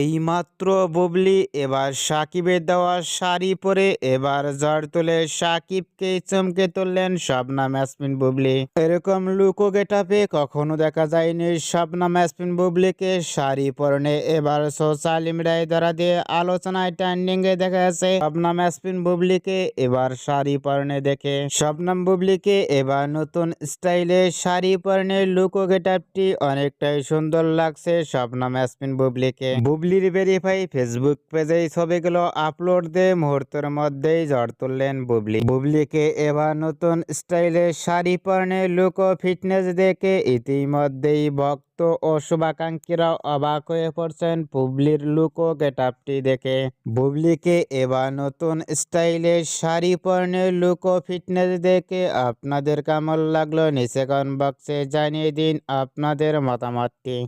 এইমাত্র বুবলি, এবার সাকিবের দেওয়া শাড়ি পরে এবার ঝড় তুলে সাকিবকে চমকে তুললেন শবনাম ইয়াসমিন বুবলি। এরকম লুকো গেটাপে কখনো দেখা যায়নি শবনাম ইয়াসমিন বুবলিকে। শাড়ি পরনে এবার সোশ্যাল মিডিয়ায় দ্বারা দিয়ে আলোচনায় ট্রেন্ডিং এ দেখা যাচ্ছে শবনাম ইয়াসমিন বুবলিকে। এবার শাড়ি পরনে দেখে শবনাম বুবলিকে এবার নতুন স্টাইলে শাড়ি পরনে লুকো গেটাপটি অনেকটাই সুন্দর লাগছে শবনাম ইয়াসমিন বুবলিকে। বুবলির ভেরিফাই ফেসবুক পেজে ছবিগুলো আপলোড দিয়ে মুহূর্তের মধ্যেই ঝড় তুললেন বুবলি বুবলিকে এবার নতুন স্টাইলে শাড়ি পরনে লুক ও ফিটনেস দেখে ইতিমধ্যেই ভক্ত ও শুভাকাঙ্ক্ষীরা অবাক হয়ে পড়ছেন বুবলির লুক ও গেটআপটি দেখে। বুবলিকে এবার নতুন স্টাইলে শাড়ি পরনে লুক ও ফিটনেস দেখে আপনাদের কেমন লাগল নিচে কমেন্ট বক্সে জানিয়ে দিন আপনাদের মতামতটি।